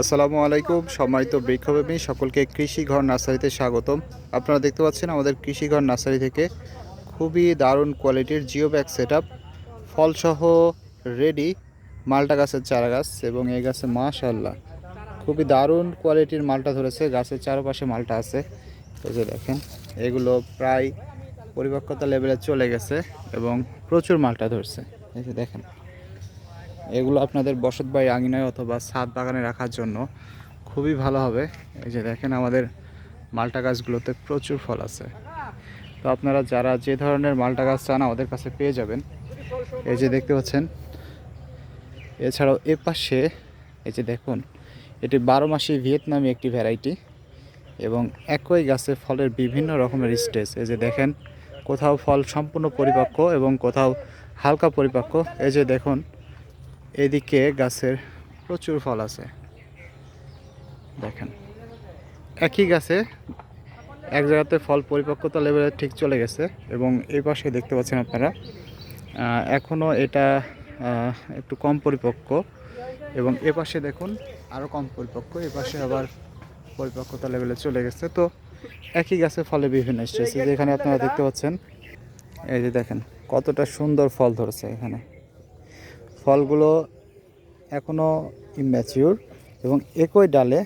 আসসালামু আলাইকুম, সম্মানিত বৃক্ষপ্রেমী, সকলকে কৃষি ঘর নার্সারিতে স্বাগতম। আপনারা দেখতে পাচ্ছেন আমাদের কৃষি ঘর নার্সারি থেকে খুবই দারুণ কোয়ালিটির জিও ব্যাগ সেট আপ ফলসহ রেডি মালটা গাছের চারা গাছ এবং এই গাছে মাশাল্লাহ খুবই দারুণ কোয়ালিটির মালটা ধরেছে, গাছের চারপাশে মালটা আছে। এই যে দেখেন, এগুলো প্রায় পরিপক্কতা লেভেলে চলে গেছে এবং প্রচুর মালটা ধরছে। এই যে দেখেন এগুলো আপনাদের বসত বাড়ি আঙিনায় অথবা ছাদ বাগানে রাখার জন্য খুবই ভালো হবে। এই যে দেখেন আমাদের মালটা গাছগুলোতে প্রচুর ফল আছে। তো আপনারা যারা যে ধরনের মালটা গাছ চান আমাদের কাছে পেয়ে যাবেন। এই যে দেখতে পাচ্ছেন, এছাড়াও এ পাশে, এই যে দেখুন, এটি বারো মাসি ভিয়েতনামি একটি ভ্যারাইটি এবং একই গাছে ফলের বিভিন্ন রকমের স্টেজ। এই যে দেখেন, কোথাও ফল সম্পূর্ণ পরিপক্ক এবং কোথাও হালকা পরিপক্ক। এই যে দেখুন এদিকে গাছের প্রচুর ফল আছে। দেখেন। একই গাছে এক জায়গাতে ফল পরিপক্কতা লেভেলে ঠিক চলে গেছে এবং এই পাশে দেখতে পাচ্ছেন আপনারা এখনও এটা একটু কম পরিপক্ক এবং এ পাশে দেখুন আরও কম পরিপক্ক, এ পাশে আবার পরিপক্কতা লেভেলে চলে গেছে। তো একই গাছে ফলে বিভিন্ন স্টেজ যেখানে আপনারা দেখতে পাচ্ছেন, এই যে দেখেন কতটা সুন্দর ফল ধরেছে এখানে। ফলগুলো এখনও ইম্যাচিউর এবং একই ডালে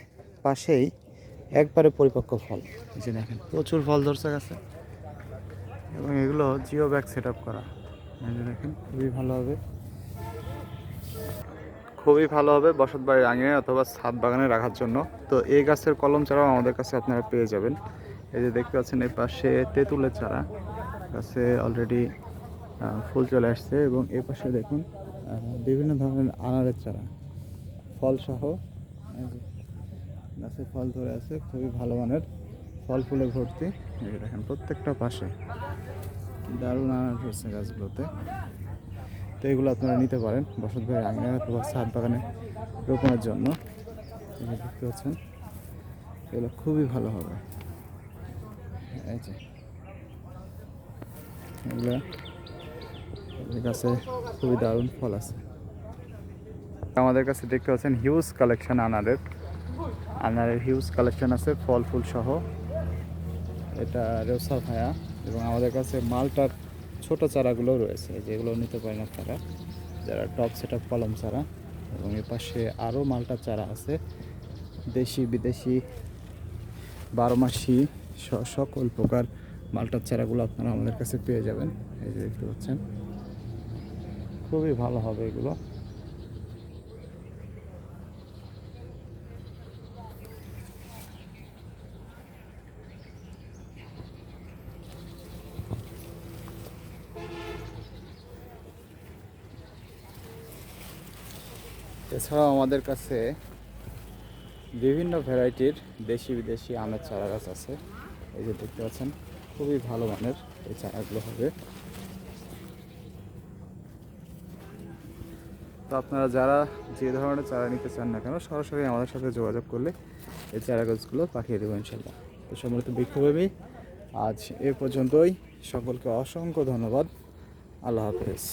পাশেই একবারে পরিপক্ক ফল। যে দেখেন প্রচুর ফল ধরছে গাছে। এবং এগুলো জিও ব্যাগ সেট আপ করা দেখেন খুবই ভালো হবে। খুবই ভালো হবে বসত বাড়ির আঙিনে অথবা ছাদ বাগানে রাখার জন্য। তো এই গাছের কলম ছাড়াও আমাদের কাছে আপনারা পেয়ে যাবেন। এই যে দেখতে পাচ্ছেন এই পাশে তেঁতুলের চারা। গাছে অলরেডি ফুল চলে আসছে এবং এই পাশে দেখুন বিভিন্ন ধরনের আনারের চারা। ফল সহ গাছে ফল ধরে আছে, খুবই ভালো মানের ফল ফুলে ভর্তি। দেখেন প্রত্যেকটা পাশে দারুণ আনার হচ্ছে গাছগুলোতে। তো এগুলো আপনারা নিতে পারেন বসত ভাই আঙিনা অথবা ছাদ বাগানে রোপণের জন্য। দেখতে পাচ্ছেন, এগুলো খুবই ভালো হবে। এই যে এগুলো গাছে খুবই দারুণ ফল আছে। আমাদের কাছে দেখতে পাচ্ছেন হিউজ কালেকশন আনারের। আনারের হিউজ কালেকশন আছে, ফল ফুল সহ। এটা রেওসা ভায়া এবং আমাদের কাছে মালটার ছোট চারাগুলো রয়েছে যেগুলো নিতে পারেন আপনারা। যারা টপ সেট আপ কলম চারা এবং এর পাশে আরও মালটার চারা আছে। দেশি, বিদেশি বারো মাসি সকল প্রকার মালটার চারাগুলো আপনারা আমাদের কাছে পেয়ে যাবেন। এই যে দেখতে পাচ্ছেন। খুবই ভালো হবে এগুলো। এছাড়াও আমাদের কাছে বিভিন্ন ভ্যারাইটির দেশি বিদেশি আমের চারা গাছ আছে। এই যে দেখতে পাচ্ছেন, খুবই ভালো মানের এই চারাগুলো হবে। তো আপনারা যারা যে ধরনের চারা নিতে চান না কেন, সরাসরি আমাদের সাথে যোগাযোগ করলে এই চারা গাছগুলো পাঠিয়ে দেবো ইনশাল্লাহ। তো সম্মিলিত বিক্ষোভী আজ এ পর্যন্তই। সকলকে অসংখ্য ধন্যবাদ। আল্লাহ হাফেজ।